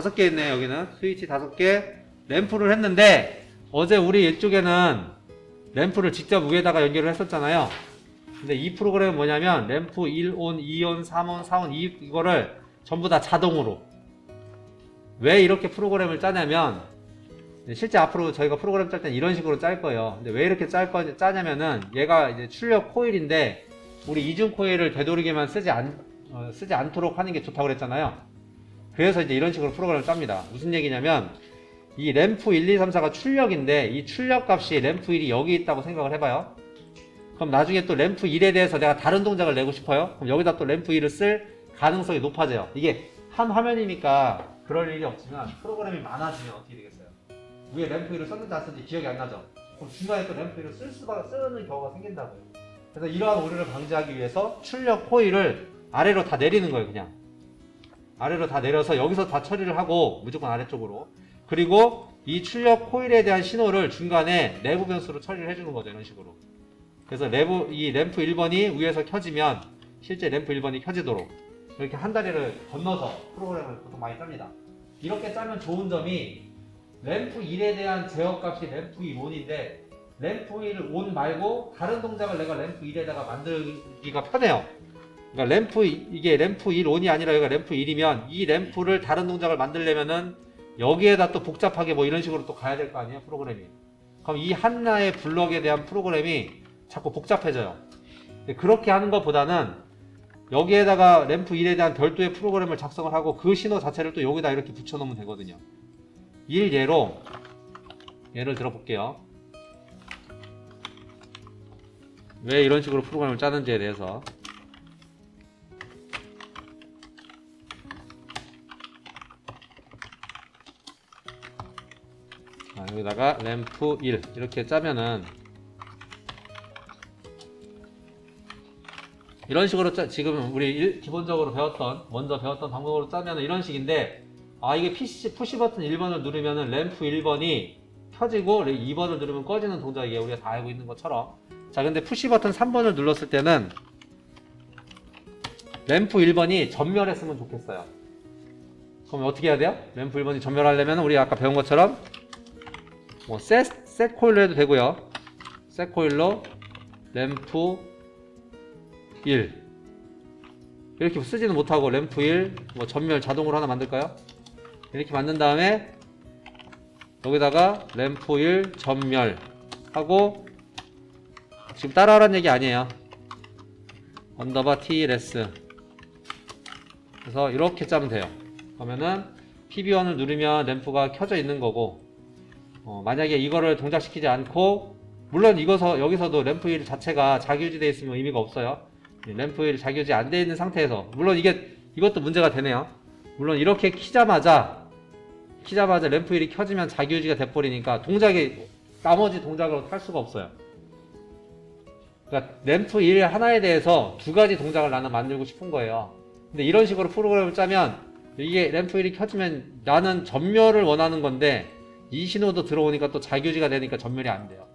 다섯 개 있네 여기는. 스위치 다섯 개 램프를 했는데 어제 우리 이쪽에는 램프를 직접 위에다가 연결을 했었잖아요. 근데 이 프로그램은 뭐냐면 램프 1온, 2온, 3온, 4온 이, 이거를 전부 다 자동으로. 왜 이렇게 프로그램을 짜냐면 실제 앞으로 저희가 프로그램 짤 때는 이런 식으로 짤 거예요. 근데 왜 이렇게 짤 거, 짜냐면은 얘가 이제 출력 코일인데 우리 이중 코일을 되도록이면 쓰지 않, 어, 쓰지 않도록 하는 게 좋다고 그랬잖아요 그래서 이제 이런 식으로 프로그램을 짭니다. 무슨 얘기냐면 이 램프 1, 2, 3, 4가 출력인데 이 출력 값이 램프 1이 여기 있다고 생각을 해봐요. 그럼 나중에 또 램프 1에 대해서 내가 다른 동작을 내고 싶어요? 그럼 여기다 또 램프 1을 쓸 가능성이 높아져요. 이게 한 화면이니까 그럴 일이 없지만 프로그램이 많아지면 어떻게 되겠어요? 위에 램프 1을 썼는지 안 썼는지 기억이 안 나죠? 그럼 중간에 또 램프 1을 쓸 수가 쓰는 경우가 생긴다고요. 그래서 이러한 오류를 방지하기 위해서 출력 코일을 아래로 다 내리는 거예요 그냥 아래로 다 내려서 여기서 다 처리를 하고 무조건 아래쪽으로. 그리고 이 출력 코일에 대한 신호를 중간에 내부 변수로 처리를 해주는 거죠 이런 식으로. 그래서 레브, 이 램프 1번이 위에서 켜지면 실제 램프 1번이 켜지도록 이렇게 한 다리를 건너서 프로그램을 보통 많이 짭니다. 이렇게 짜면 좋은 점이 램프 1에 대한 제어값이 램프 2 온인데 램프 1 온 말고 다른 동작을 내가 램프 1에다가 만들기가 편해요 그러니까 램프 이- 이게 램프 1 온이 아니라 여기가 램프 1이면 이 램프를 다른 동작을 만들려면은 여기에다 또 복잡하게 뭐 이런 식으로 또 가야 될 거 아니에요 프로그램이. 그럼 이 하나의 블럭에 대한 프로그램이 자꾸 복잡해져요. 그렇게 하는 것보다는 여기에다가 램프 1에 대한 별도의 프로그램을 작성을 하고 그 신호 자체를 또 여기다 이렇게 붙여놓으면 되거든요. 일 예로 예를 들어 볼게요. 왜 이런 식으로 프로그램을 짜는지에 대해서 여기다가 램프 1 이렇게 짜면은 이런 식으로 짜, 지금 우리 일- 기본적으로 배웠던 먼저 배웠던 방법으로 짜면은 이런 식인데 아 이게 PC, 푸시 버튼 1번을 누르면은 램프 1번이 켜지고 2번을 누르면 꺼지는 동작이에요. 우리가 다 알고 있는 것처럼. 자 근데 푸시 버튼 3번을 눌렀을 때는 램프 1번이 전멸했으면 좋겠어요. 그럼 어떻게 해야 돼요? 램프 1번이 전멸하려면 우리 아까 배운 것처럼 뭐 셋 셋 코일로 해도 되고요. 셋 코일로 램프 1 이렇게 쓰지는 못하고 램프 1 뭐 전멸 자동으로 하나 만들까요? 이렇게 만든 다음에 여기다가 램프 1 전멸 하고 지금 따라하라는 얘기 아니에요. 언더바 TLS 그래서 이렇게 짜면 돼요. 그러면은 PB1을 누르면 램프가 켜져 있는 거고 어, 만약에 이거를 동작시키지 않고 물론 이거서 여기서도 램프 1 자체가 자기유지되어 있으면 의미가 없어요. 예, 램프 1 자기유지 안 되어 있는 상태에서. 물론 이게 이것도 문제가 되네요. 물론 이렇게 키자마자 키자마자 램프 1이 켜지면 자기유지가 돼버리니까 동작이 나머지 동작으로 탈 수가 없어요. 그러니까 램프 1 하나에 대해서 두 가지 동작을 나는 만들고 싶은 거예요. 근데 이런 식으로 프로그램을 짜면 이게 램프 1이 켜지면 나는 전멸을 원하는 건데 이 신호도 들어오니까 또 자기유지가 되니까 전멸이 안 돼요.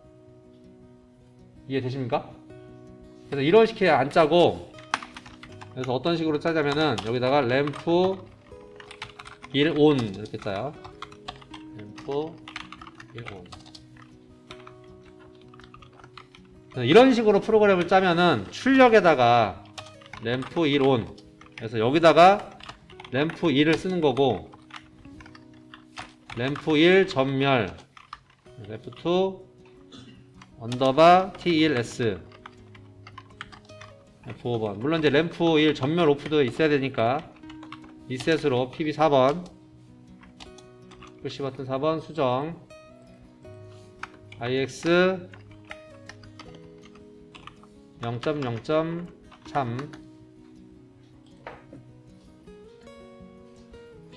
이해되십니까? 그래서 이런 식의 안 짜고 그래서 어떤 식으로 짜자면은 여기다가 램프 1 온 이렇게 짜요. 램프 1 온. 이런 식으로 프로그램을 짜면은 출력에다가 램프 1 온. 그래서 여기다가 램프 1을 쓰는 거고 램프 1 전멸. 램프 2 언더바 T1S F5번. 물론 이제 램프 1 전멸 오프도 있어야 되니까 리셋으로 PB 4번 푸시 버튼 4번 수정. IX 0.0.3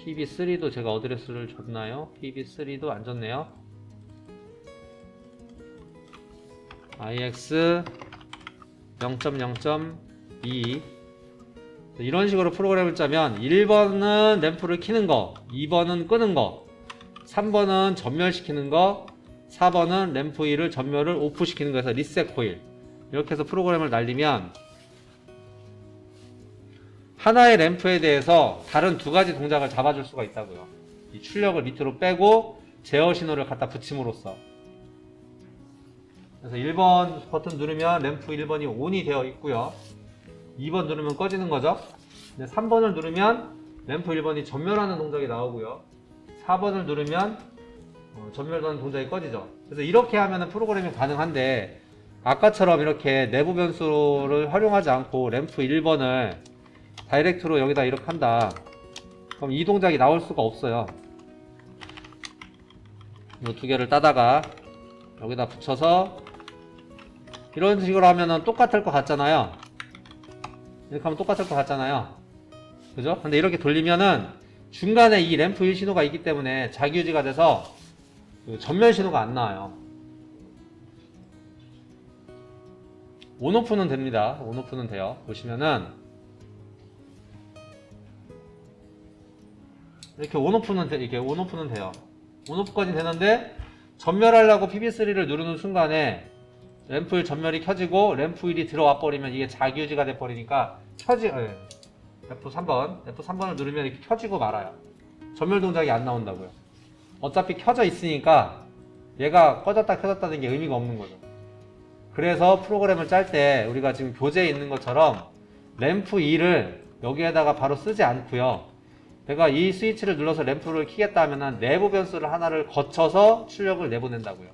PB3도 제가 어드레스를 줬나요? PB3도 안 줬네요. IX 0.0.2 이런 식으로 프로그램을 짜면 1번은 램프를 키는 거 2번은 끄는 거 3번은 전멸시키는 거 4번은 램프 1을 전멸을 오프시키는 거에서 리셋 코일. 이렇게 해서 프로그램을 날리면 하나의 램프에 대해서 다른 두 가지 동작을 잡아줄 수가 있다고요. 이 출력을 밑으로 빼고 제어 신호를 갖다 붙임으로써. 그래서 1번 버튼 누르면 램프 1번이 ON이 되어 있고요. 2번 누르면 꺼지는 거죠. 근데 3번을 누르면 램프 1번이 전멸하는 동작이 나오고요. 4번을 누르면 어, 전멸하는 동작이 꺼지죠. 그래서 이렇게 하면 프로그래밍 가능한데 아까처럼 이렇게 내부 변수를 활용하지 않고 램프 1번을 다이렉트로 여기다 이렇게 한다. 그럼 이 동작이 나올 수가 없어요. 이 두 개를 따다가 여기다 붙여서 이런 식으로 하면은 똑같을 것 같잖아요. 이렇게 하면 똑같을 것 같잖아요. 그죠? 근데 이렇게 돌리면은 중간에 이 램프 1 신호가 있기 때문에 자기유지가 돼서 그 전면 신호가 안 나와요. 온오프는 됩니다. 온오프는 돼요. 보시면은 이렇게 온오프는 돼, 이게 온오프는 돼요. 온오프까지 되는데 전멸하려고 PB3를 누르는 순간에 램프 1 전멸이 켜지고 램프 1이 들어와 버리면 이게 자기유지가 돼 버리니까 켜지 예. F3번 F3번을 누르면 이렇게 켜지고 말아요. 전멸 동작이 안 나온다고요. 어차피 켜져 있으니까 얘가 꺼졌다 켜졌다는 게 의미가 없는 거죠. 그래서 프로그램을 짤 때 우리가 지금 교재에 있는 것처럼 램프 2를 여기에다가 바로 쓰지 않고요. 내가 이 스위치를 눌러서 램프를 키겠다 하면은 내부 변수를 하나를 거쳐서 출력을 내보낸다고요.